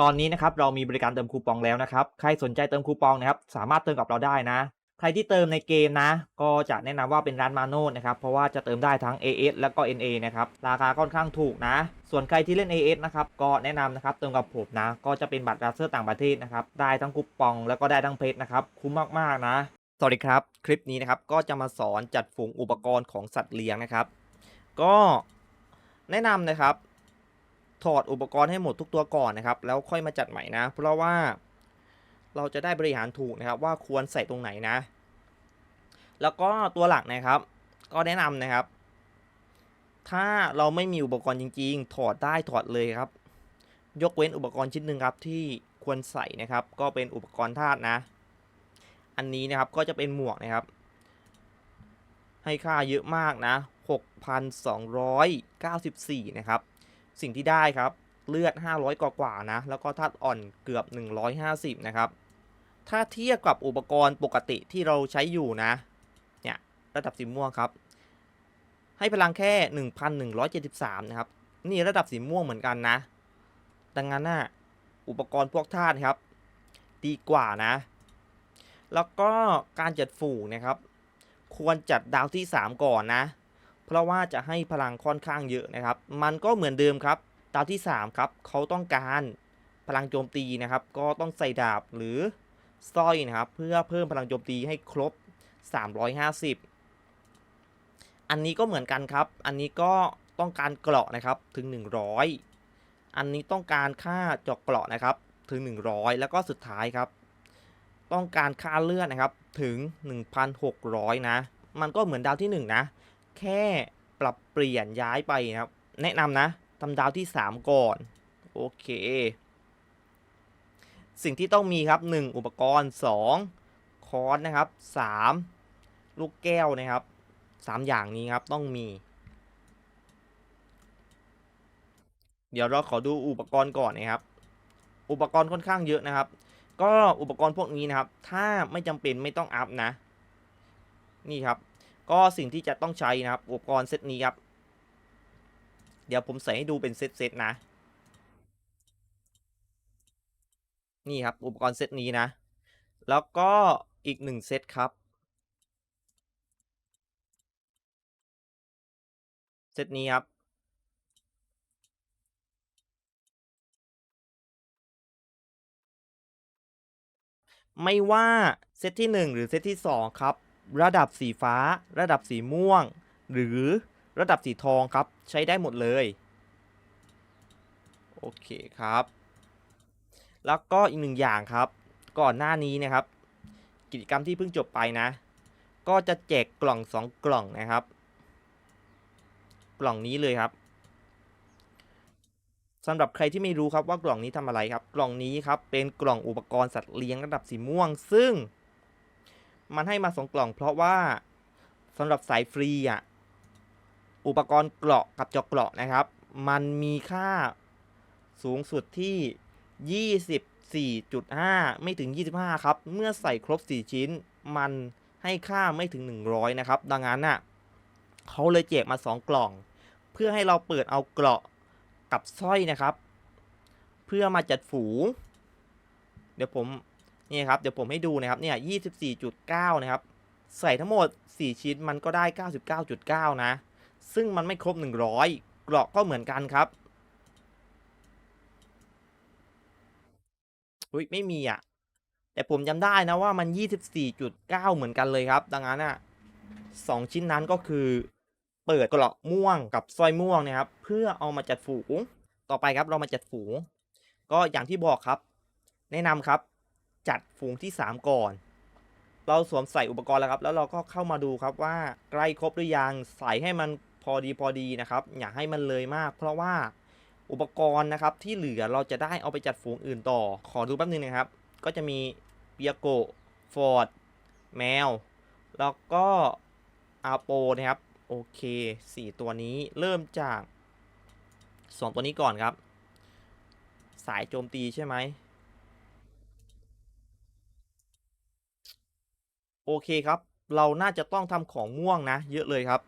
ตอนนี้นะครับเรามีบริการเติมคูปองแล้วนะครับ ใครสนใจเติมคูปองนะครับสามารถเติมกับเราได้นะ ใครที่เติมในเกมนะ ก็จะแนะนำว่าเป็นร้านมาโน่นะครับ เพราะว่าจะเติมได้ทั้ง AS แล้วก็ NA นะครับ ราคาค่อนข้างถูกนะ ส่วนใครที่เล่น AS นะครับ ก็แนะนำนะครับเติมกับผมนะ ก็จะเป็นบัตรราเซอร์ต่างประเทศนะครับ ได้ทั้งคูปองแล้วก็ได้ทั้งเพชรนะครับ คุ้มมากๆนะ สวัสดีครับ คลิปนี้นะครับ ก็จะมาสอนจัดฝูงอุปกรณ์ของสัตว์เลี้ยงนะครับ ก็แนะนำนะครับ ถอดอุปกรณ์ให้หมดทุกตัวก่อนนะครับ แล้วค่อยมาจัดใหม่นะ เพราะว่าเราจะได้บริหารถูกนะครับ ว่าควรใส่ตรงไหนนะ แล้วก็ตัวหลักนะครับ ก็แนะนำนะครับ ถ้าเราไม่มีอุปกรณ์จริง ๆ ถอดได้ถอดเลยครับ ยกเว้นอุปกรณ์ชิ้นหนึ่งครับที่ควรใส่นะครับ ก็เป็นอุปกรณ์ธาตุนะ อันนี้นะครับก็จะเป็นหมวกนะครับ ให้ค่าเยอะมากนะ 6,294 นะครับ สิ่งที่ได้ครับ เลือด 500กว่ากว่าๆนะ แล้วก็ธาตุอ่อนเกือบ 150 นะครับ ถ้าเทียบกับอุปกรณ์ปกติที่เราใช้อยู่นะ เนี่ย ระดับสีม่วงครับ ให้พลังแค่ 1,173 นะครับ นี่ระดับสีม่วงเหมือนกันนะ ดังนั้นน่ะอุปกรณ์พวกธาตุครับ ดีกว่านะ แล้วก็การจัดฝูงนะครับ ควรจัดดาวที่ 3 ก่อนนะ เพราะว่าจะให้พลังค่อนข้างเยอะนะครับ มันก็เหมือนเดิมครับดาวที่ 3 ครับ เขาต้องการพลังโจมตีนะครับ ก็ต้องใส่ดาบหรือสร้อยนะครับ เพื่อเพิ่มพลังโจมตีให้ครบ 350 อันนี้ก็เหมือนกันครับ อันนี้ก็ต้องการเกราะนะครับถึง 100 อันนี้ต้องการค่าเจาะเกราะนะครับถึง 100 แล้วก็สุดท้ายครับ ต้องการค่าเลือดนะครับถึง 1,600 นะ มันก็เหมือนดาวที่ 1 นะ แค่ปรับเปลี่ยนย้ายไปนะครับ แนะนำนะทำดาวที่ 3 ก่อน โอเค สิ่งที่ต้องมีครับ 1 อุปกรณ์ 2 คอนนะครับ 3 ลูกแก้วนะครับ 3 อย่างนี้ครับต้องมี เดี๋ยวเราขอดูอุปกรณ์ก่อนนะครับ อุปกรณ์ค่อนข้างเยอะนะครับ ก็อุปกรณ์พวกนี้นะครับ ถ้าไม่จำเป็นไม่ต้องอัพนะ นี่ครับ ก็สิ่งที่จะต้องใช้นะครับ อุปกรณ์เซตนี้ครับ เดี๋ยวผมใส่ให้ดูเป็นเซตเซตๆนะ นี่ครับ อุปกรณ์เซตนี้นะ แล้วก็อีกหนึ่งเซตครับ เซตนี้ครับไม่ว่าเซตที่ 1 หรือเซตที่ 2 ครับ ระดับสีฟ้า ระดับสีม่วง หรือระดับสีทองครับ ใช้ได้หมดเลย โอเคครับ แล้วก็อีกหนึ่งอย่างครับ ก่อนหน้านี้นะครับ กิจกรรมที่เพิ่งจบไปนะ ก็จะแจกกล่อง 2 กล่องนะครับ กล่องนี้เลยครับสำหรับใครที่ไม่รู้ครับว่ากล่องนี้ทำอะไรครับ กล่องนี้ครับเป็นกล่องอุปกรณ์สัตว์เลี้ยงระดับสีม่วง ซึ่ง มันให้มาสองกล่อง เพราะว่าสำหรับสายฟรีอะอุปกรณ์เกราะกับจาะเกราะนะครับ มันมีค่าสูงสุดที่ 24.5 ไม่ถึง 25 ครับ เมื่อใส่ครบ 4 ชิ้น มันให้ค่าไม่ถึง 100 นะครับ ดังนั้นน่ะเขาเลยแจกมา 2 กล่อง เพื่อให้เราเปิดเอาเกราะกับสร้อยนะครับ เพื่อมาจัดฝู เดี๋ยวผม นี่ครับเดี๋ยวผมให้ดูนะครับเนี่ย24.9 นะครับ ใส่ทั้งหมด 4 ชิ้นมันก็ได้ 99.9 นะ ซึ่งมันไม่ครบ 100เกราะก็เหมือนกันครับอุ้ยไม่มีอะ แต่ผมจำได้นะว่ามัน 24.9 เหมือนกันเลยครับ ดังนั้นอะสองชิ้นนั้นก็คือ เปิดกราะม่วงกับสร้อยม่วงนะครับ เพื่อเอามาจัดฝูง ต่อไปครับเรามาจัดฝูง ก็อย่างที่บอกครับ แนะนำครับ จัดฝูงที่ 3 ก่อน เราสวมใส่อุปกรณ์แล้วครับ แล้วเราก็เข้ามาดูครับว่าใกล้ครบหรือยัง ใส่ให้มันพอดีพอดีนะครับ อย่าให้มันเลยมาก เพราะว่าอุปกรณ์นะครับที่เหลือเราจะได้เอาไปจัดฝูงอื่นต่อ ขอดูแป๊บนึงนะครับ ก็จะมีเปียโกฟอร์ดแมว แล้วก็อาโปนะครับ โอเค 4 ตัวนี้เริ่มจาก 2 ตัวนี้ก่อนครับ สายโจมตีใช่ไหม โอเคครับ เราน่าจะต้องทำของม่วงนะ เยอะเลยครับ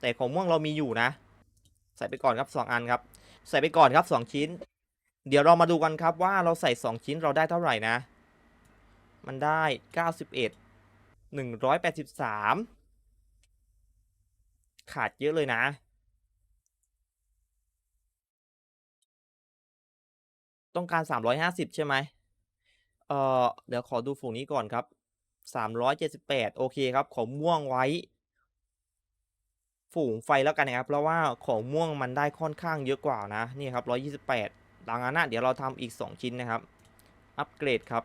แต่ของม่วงเรามีอยู่นะ ใส่ไปก่อนครับ 2 อันครับ ใส่ไปก่อนครับ 2 ชิ้น เดี๋ยวเรามาดูกันครับว่าเราใส่ 2 ชิ้นเราได้เท่าไหร่นะ มันได้ 91 183 ขาดเยอะเลยนะต้องการ 350 ใช่ไหมเอ่อ เดี๋ยวขอดูฝูงนี้ก่อนครับ 378 โอเคครับของม่วงไว้ ฝูงไฟแล้วกันนะครับเพราะว่าของม่วงมันได้ค่อนข้างเยอะกว่านะนี่ครับ128ดังนั้นนะเดี๋ยวเราทำอีก 2 ชิ้นนะครับ อัปเกรดครับ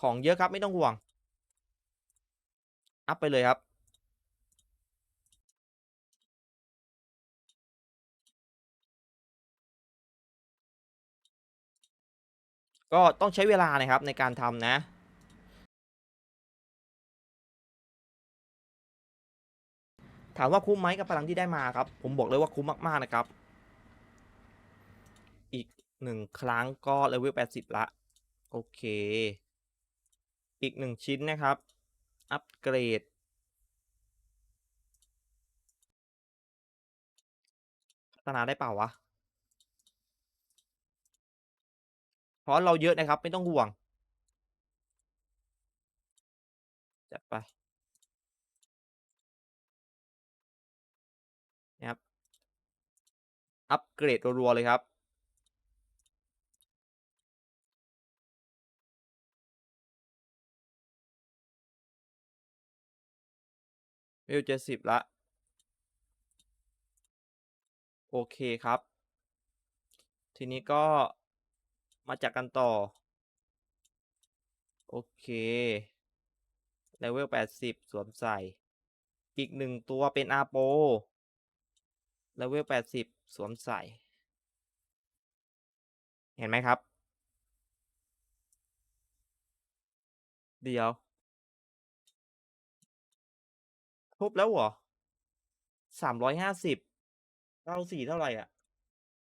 ของเยอะครับไม่ต้องห่วง อัพไปเลยครับ ก็ต้องใช้เวลานะครับในการทำนะถามว่าคุ้มไหมกับพลังที่ได้มาครับ ผมบอกเลยว่าคุ้มมาก ๆ นะครับ อีกหนึ่งครั้งก็เลเวล80ละ โอเค อีกหนึ่งชิ้นนะครับ อัปเกรด พัฒนาได้เปล่าวะ เพราะเราเยอะนะครับ ไม่ต้องห่วง จัดไปนะครับ อัปเกรดรัวๆเลยครับเวล70ละ โอเคครับ ทีนี้ก็ มาจัดกันต่อ โอเคเลเวล 80 สวมใส่ อีกหนึ่งตัวเป็นอาโปเลเวล 80 สวมใส่ เห็นไหมครับ เดี๋ยว ครบแล้วเหรอ 350 94 เท่าไหร่อะ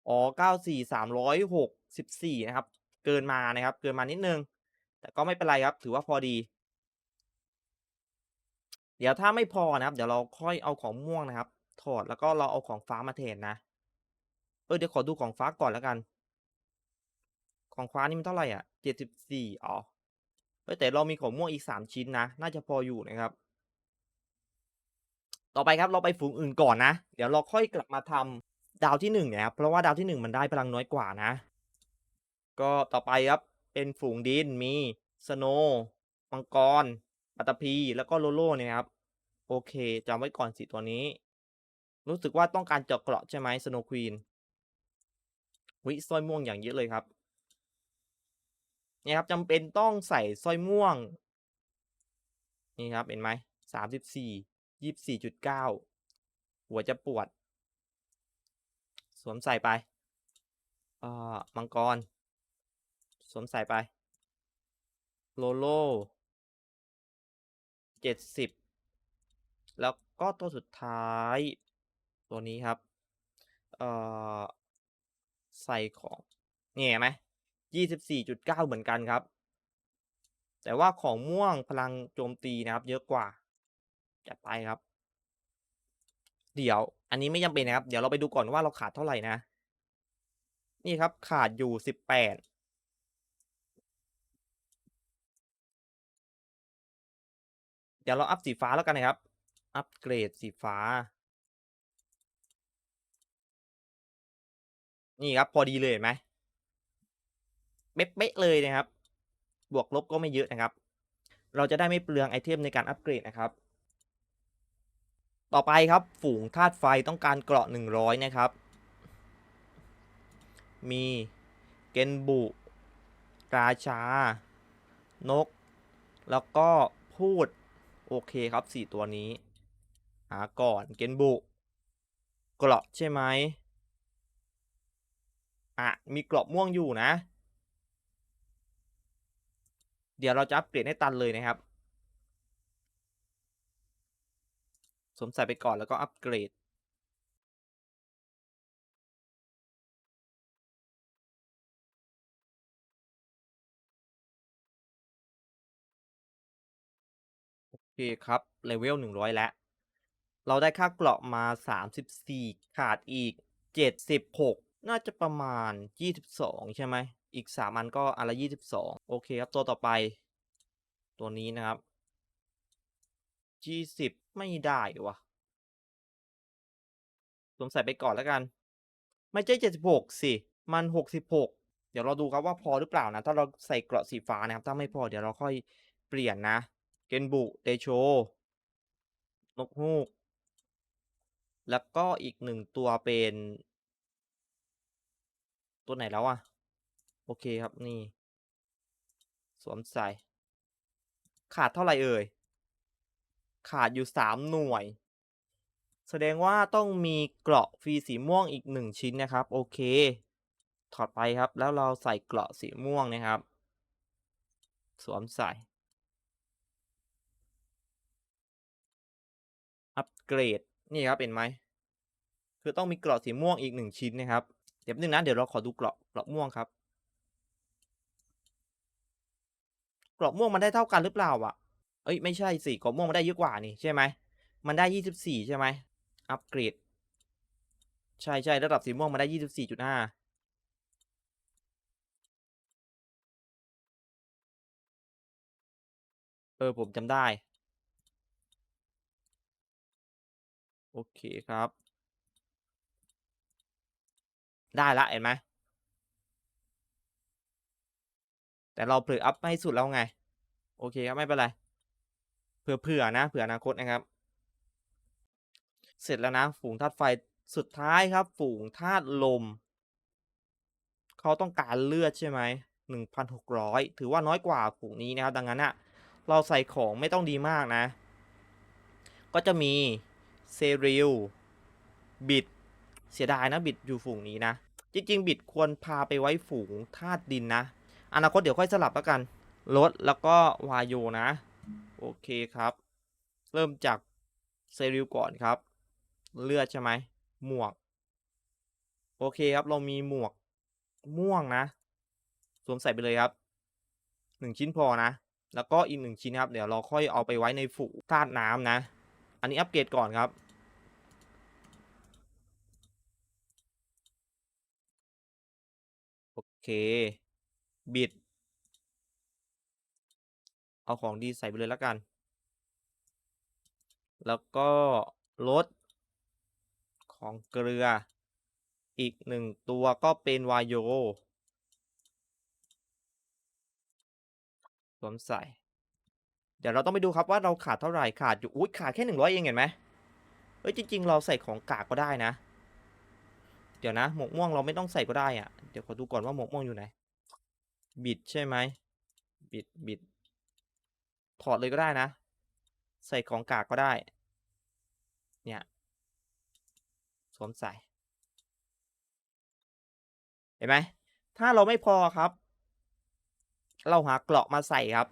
อ๋อ 94 364นะครับ เกินมานะครับ เกินมานิดหนึ่งแต่ก็ไม่เป็นไรครับ ถือว่าพอดี เดี๋ยวถ้าไม่พอนะครับ เดี๋ยวเราค่อยเอาของม่วงนะครับ ถอดแล้วก็เราเอาของฟ้ามาแทนนะ เออเดี๋ยวขอดูของฟ้าก่อนแล้วกัน ของฟ้านี่มันเท่าไหร่อะ74อ๋อเฮ้ยแต่เรามีของม่วงอีก 3 ชิ้นนะ น่าจะพออยู่นะครับ ต่อไปครับเราไปฝูงอื่นก่อนนะ เดี๋ยวเราค่อยกลับมาทำดาวที่1นี่ยครับ เพราะว่าดาวที่ 1 มันได้พลังน้อยกว่านะ ก็ต่อไปครับเป็นฝูงดินมีสโนมังกรปัตตภีแล้วก็โลโล่เนี่ยครับ โอเคจำไว้ก่อนสิตัวนี้ รู้สึกว่าต้องการเจาะเกราะใช่ไหม Snow Queen อุ๊ยสร้อยม่วงอย่างเยอะเลยครับนี่ครับจำเป็นต้องใส่สร้อยม่วง นี่ครับเห็นไหม34 24.9หัวจะปวด สวมใส่ไป เอ่อมังกร สวมใส่ไป โลโล่70แล้วก็ตัวสุดท้าย ตัวนี้ครับ เอ่อ ใส่ของนี่เห็นไหม24.9เหมือนกันครับ แต่ว่าของม่วงพลังโจมตีนะครับ เยอะกว่า จัดไปครับ เดี๋ยว อันนี้ไม่จำเป็นนะครับ เดี๋ยวเราไปดูก่อนว่าเราขาดเท่าไหร่นะ นี่ครับ ขาดอยู่18เดี๋ ยวเราอัปสีฟ้าแล้วกันนะครับ อัปเกรดสีฟ้า นี่ครับพอดีเลยเห็นไหมเป๊ะเลยนะครับ บวกลบก็ไม่เยอะนะครับ เราจะได้ไม่เปลืองไอเทมในการอัปเกรดนะครับ ต่อไปครับฝูงธาตุไฟต้องการเกราะ 100 นะครับ มีเกนบุราชา นก แล้วก็พูด โอเคครับ 4 ตัวนี้ หาก่อนเกนบุกรอบใช่ไหมอะ มีกรอบม่วงอยู่นะ เดี๋ยวเราจะอัปเกรดให้ตันเลยนะครับสวมใส่ไปก่อนแล้วก็อัปเกรด คครับเลเวล100แล้ว เราได้ค่าเกราะมา34ขาดอีก76น่าจะประมาณ22ใช่ไหม อีก3อันก็อันละ22โอเคครับตัวต่อไป ตัวนี้นะครับ20ไม่ได้วะสวมใส่ไปก่อนแล้วกัน ไม่ใช่76สิมัน66เดี๋ยวเราดูครับว่าพอหรือเปล่านะ ถ้าเราใส่เกราะสีฟ้านะครับ ถ้าไม่พอเดี๋ยวเราค่อยเปลี่ยนนะ เกนบุ เตโช นกฮูก แล้วก็อีก1ตัวเป็น ตัวไหนแล้วอะโอเคครับนี่ สวมใส่ ขาดเท่าไหร่เอ่ย ขาดอยู่3หน่วย แสดงว่าต้องมีเกราะฟรีสีม่วงอีก1ชิ้นนะครับ โอเค ถอดไปครับ แล้วเราใส่เกราะสีม่วงนะครับ สวมใส่ เกรดนี่ครับเห็นไหมคือต้องมีเกราะสีม่วงอีก1ชิ้นนะครับเดี๋ยวนึงนะเดี๋ยวเราขอดูเกราะเกราะม่วงครับ เกราะม่วงมันได้เท่ากันหรือเปล่าอะเอ๊ยไม่ใช่สิเกราะม่วงมันได้เยอะกว่านี่ใช่ไหมมันได้24ใช่ไหมอัปเกรด ใช่ๆระดับสีม่วงมันได้24.5เออผมจำได้ โอเคครับ ได้ล้วเห็นไหม แต่เราเผลออัปให้สุดแล้วไง โอเคครับไม่เป็นไร เผื่อๆนะ เผื่ออนาคตนะครับ เสร็จแล้วนะ ฝูงธาตุไฟสุดท้ายครับ ฝูงธาตุลม เขาต้องการเลือดใช่ไหม1,600ถือว่าน้อยกว่าฝูงนี้นะครับ ดังนั้นน่ะเราใส่ของไม่ต้องดีมากนะ ก็จะมี เซริลบิด เสียดายนะบิดอยู่ฝูงนี้นะ จริง ๆ บิดควรพาไปไว้ฝูงธาตุดินนะ อนาคตเดี๋ยวค่อยสลับแล้วกันรถแล้วก็วาโยนะ โอเคครับ เริ่มจากเซริลก่อนครับ เลือดใช่ไหมหมวก โอเคครับเรามีหมวกม่วงนะสวมใส่ไปเลยครับ1ชิ้นพอนะ แล้วก็อีก1ชิ้นครับ เดี๋ยวเราค่อยเอาไปไว้ในฝูงธาตุน้ำนะ อันนี้อัปเกรดก่อนครับ โอเค บิด เอาของดีใส่ไปเลยแล้วกัน แล้วก็รถของเกลือ อีก1ตัวก็เป็นวายโยสวมใส่ เดี๋ยวเราต้องไปดูครับว่าเราขาดเท่าไรขาดอยู่อุ๊ยขาดแค่100เองเห็นไหมเฮ้ยจริง ๆ เราใส่ของกากก็ได้นะ เดี๋ยวนะหมวกม่วงเราไม่ต้องใส่ก็ได้อะเดี๋ยวขอดูก่อนว่าหมวกม่วงอยู่ไหน บิดใช่ไหมบิดบิด ถอดเลยก็ได้นะ ใส่ของกากก็ได้ เนี่ยสวมใส่ เห็นไหม ถ้าเราไม่พอครับ เราหาเกราะมาใส่ครับ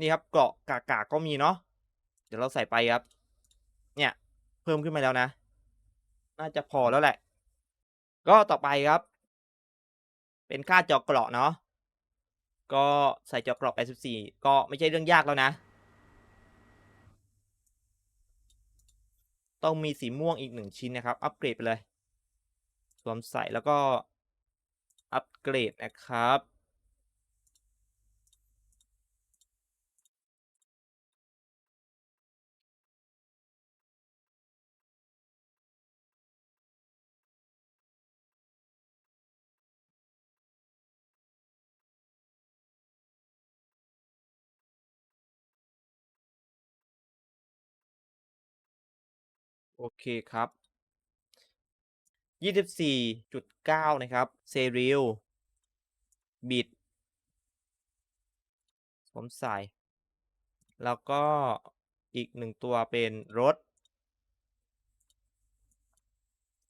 นี่ครับเกราะกากๆก็มีเนาะเดี๋ยวเราใส่ไปครับ เนี่ย เพิ่มขึ้นมาแล้วนะ น่าจะพอแล้วแหละ ก็ต่อไปครับ เป็นค่าจาะเกราะเนาะก็ใส่จาะเกราะ84ก็ไม่ใช่เรื่องยากแล้วนะ ต้องมีสีม่วงอีก1ชิ้นนะครับ อัปเกรดไปเลยสวมใส่แล้วก็อัปเกรดนะครับ โอเคครับ 24.9 นะครับ เซริลบิดสวมใส่ แล้วก็อีก1ตัวเป็นรถ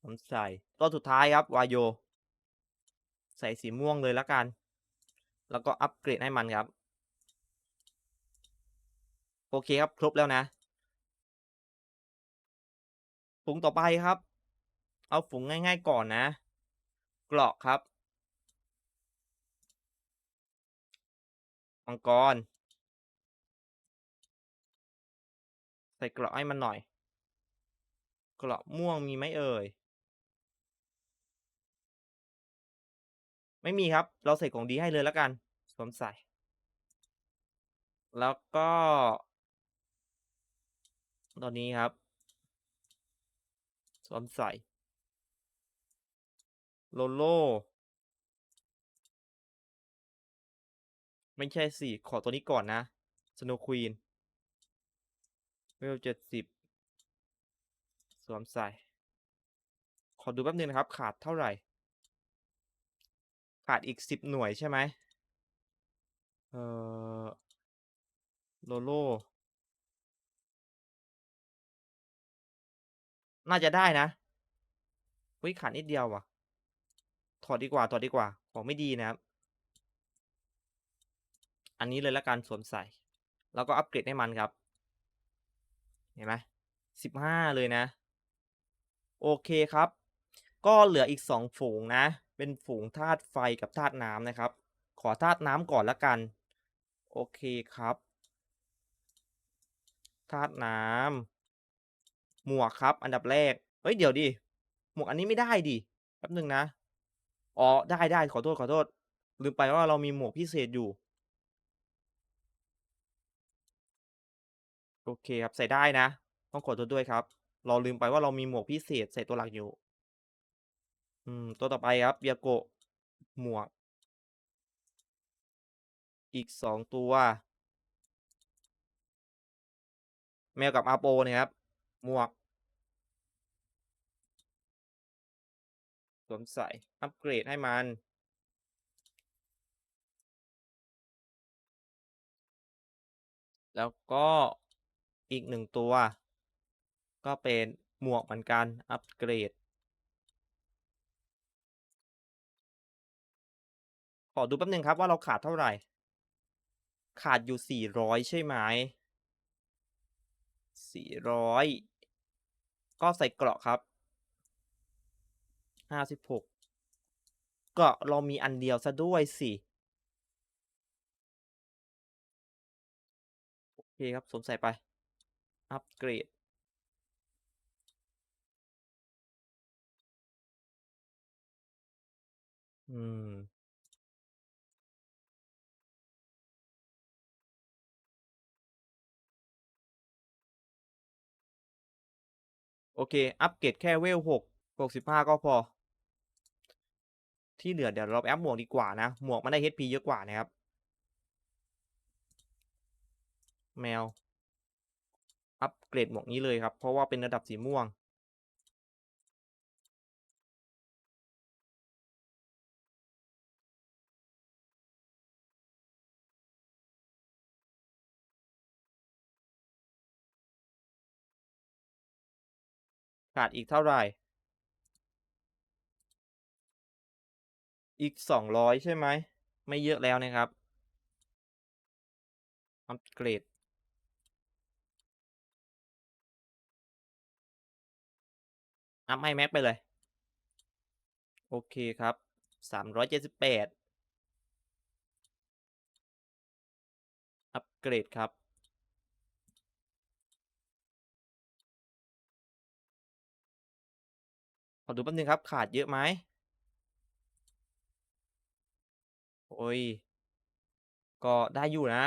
สวมใส่ ตัวสุดท้ายครับ วายโย ใส่สีม่วงเลยล้วกัน แล้วก็อัปเกรดให้มันครับ โอเคครับ ครบแล้วนะ ฝูงต่อไปครับ เอาฝูงง่าย ๆ ก่อนนะเกราะครับมังกร ใส่เกราะให้มันหน่อยเกราะม่วงมีไหมเอ่ย ไม่มีครับ เราใส่ของดีให้เลยแล้วกันสวมใส่ แล้วก็ ตอนนี้ครับ สวมใส่โลโลไม่ใช่สิขอตัวนี้ก่อนนะสโนควีนเวลเจ็ดสิบสวมใส่ ขอดูแป๊บนึงนะครับ ขาดเท่าไหร่ ขาดอีกสิบหน่วยใช่ไหมเออโลโล น่าจะได้นะเฮ้ยขาดนิดเดียวว่ะ ถอดดีกว่า ถอดดีกว่า ของไม่ดีนะครับ อันนี้เลยละกันสวมใส่ แล้วก็อัปเกรดให้มันครับ เห็นไหมสิบห้าเลยนะ โอเคครับ ก็เหลืออีกสองฝูงนะ เป็นฝูงธาตุไฟกับธาตุน้ำนะครับ ขอธาตุน้ำก่อนละกัน โอเคครับ ธาตุน้ำ หมวกครับ อันดับแรก เฮ้ยเดี๋ยวดิ หมวกอันนี้ไม่ได้ดิ แป๊บนึงนะ อ๋อได้ได้ขอโทษขอโทษ ลืมไปว่าเรามีหมวกพิเศษอยู่ โอเคครับใส่ได้นะ ต้องขอโทษด้วยครับ เราลืมไปว่าเรามีหมวกพิเศษใส่ตัวหลักอยู่ อืม ตัวต่อไปครับเบียโกะหมวก อีกสองตัว แมวกับอาโปเนี่ยครับ หมวกสวมใส่ อัปเกรดให้มัน แล้วก็อีกหนึ่งตัว ก็เป็นหมวกเหมือนกัน อัปเกรด ขอดูแป๊บนึงครับว่าเราขาดเท่าไหร่ ขาดอยู่สี่ร้อยใช่ไหมสี่ร้อย ก็ใส่เกราะครับห้าสิบหกเกราะเรามีอันเดียวซะด้วยสิโอเคครับสวมใส่ไป อัปเกรดอืม โอเค อัปเกรดแค่เวลหกหกสิบห้าก็พอ ที่เหลือเดี๋ยวเราแอปหมวกดีกว่านะ หมวกมันได้ HP เยอะกว่านะครับ แมว อัปเกรดหมวกนี้เลยครับ เพราะว่าเป็นระดับสีม่วง ขาดอีกเท่าไหร่ อีกสองร้อยใช่ไหม ไม่เยอะแล้วนะครับ อัปเกรด อัพให้แม็กไปเลย โอเคครับสามร้อยเจ็ดสิบแปดอัปเกรดครับ อดูแป๊บนึงครับ ขาดเยอะไหมโอ้ย ก็ได้อยู่นะ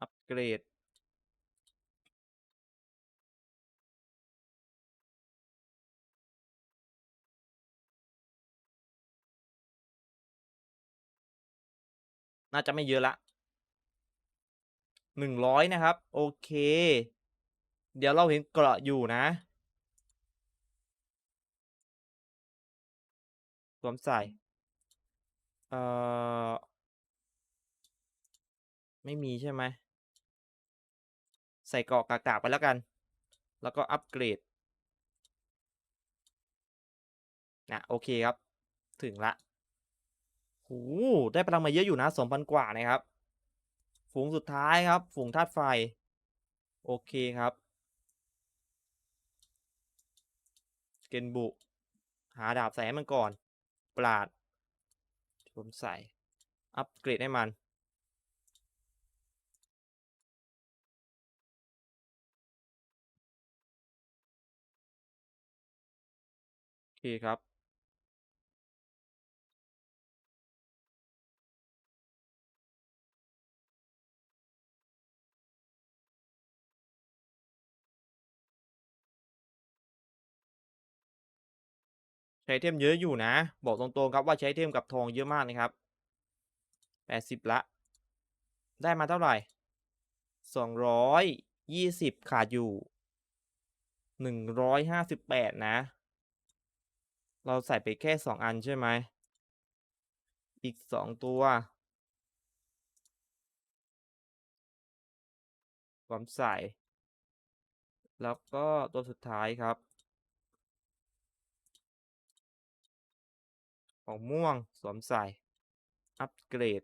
อัปเกรดน่าจะไม่เยอะละ หนึ่งร้อยนะครับ โอเค เดี๋ยวเราเห็นเกราะอยู่นะสวมใส่เอ่อไม่มีใช่ไหม ใส่เกราะกากๆไปแล้วกัน แล้วก็อัปเกรดนะโอเคครับ ถึงละโหได้พลังมาเยอะอยู่นะสองพันกว่านะครับ ฝูงสุดท้ายครับ ฝูงธาตุไฟ โอเคครับ เกนบุ หาดาบใส่ให้มันก่อน ปราดสวมใส่ อัปเกรดให้มัน โอเคครับ ใช้ไอเทมเยอะอยู่นะ บอกตรงๆครับว่าใช้ไอเทมกับทองเยอะมากนะครับแปดสิบละ ได้มาเท่าไหร่สองร้อยยี่สิบขาดอยู่หนึ่งร้อยห้าสิบแปดนะ เราใส่ไปแค่สองอันใช่ไหม อีกสองตัว ความใส่ แล้วก็ตัวสุดท้ายครับ ของม่วงสวมใส่ อัปเกรด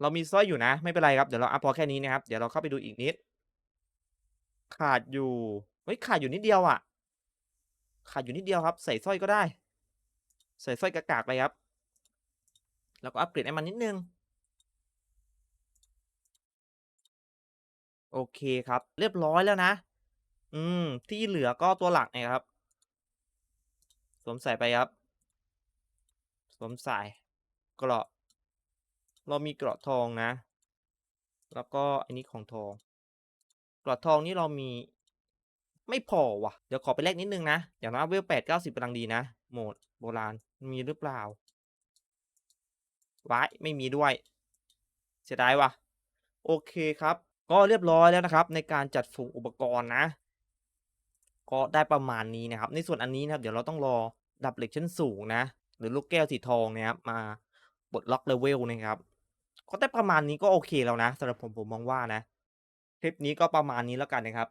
เรามีสร้อยอยู่นะ ไม่เป็นไรครับ เดี๋ยวเราอัพพอแค่นี้นะครับ เดี๋ยวเราเข้าไปดูอีกนิด ขาดอยู่ เฮ้ย ขาดอยู่นิดเดียวอะ่ะขาดอยู่นิดเดียวครับ ใส่สร้อยก็ได้ ใส่สร้อยกากๆไปครับ แล้วก็อัปเกรดให้มันนิดนึง โอเคครับ เรียบร้อยแล้วนะ อืม ที่เหลือก็ตัวหลักนะครับ สวมใส่ไปครับ สวมใส่เกราะ เรามีเกราะทองนะ แล้วก็อันนี้ของทองเกราะทองนี่เรามีไม่พอว่ะ เดี๋ยวขอไปแลกนิดนึงนะ อย่างน้อยเวลแปดเก้าสิบกำลังดีนะ โหมดโบราณ มีหรือเปล่าไว้ไม่มีด้วย เสียดายว่ะ โอเคครับ ก็เรียบร้อยแล้วนะครับ ในการจัดฝูงอุปกรณ์นะ ก็ได้ประมาณนี้นะครับ ในส่วนอันนี้นะครับ เดี๋ยวเราต้องรอดับเหล็กชั้นสูงนะ หรือลูกแก้วสีทองนะครับมาปลดล็อกเลเวลนะครับ ก็ได้ประมาณนี้ก็โอเคแล้วนะสำหรับผมผมมองว่านะ คลิปนี้ก็ประมาณนี้แล้วกันนะครับ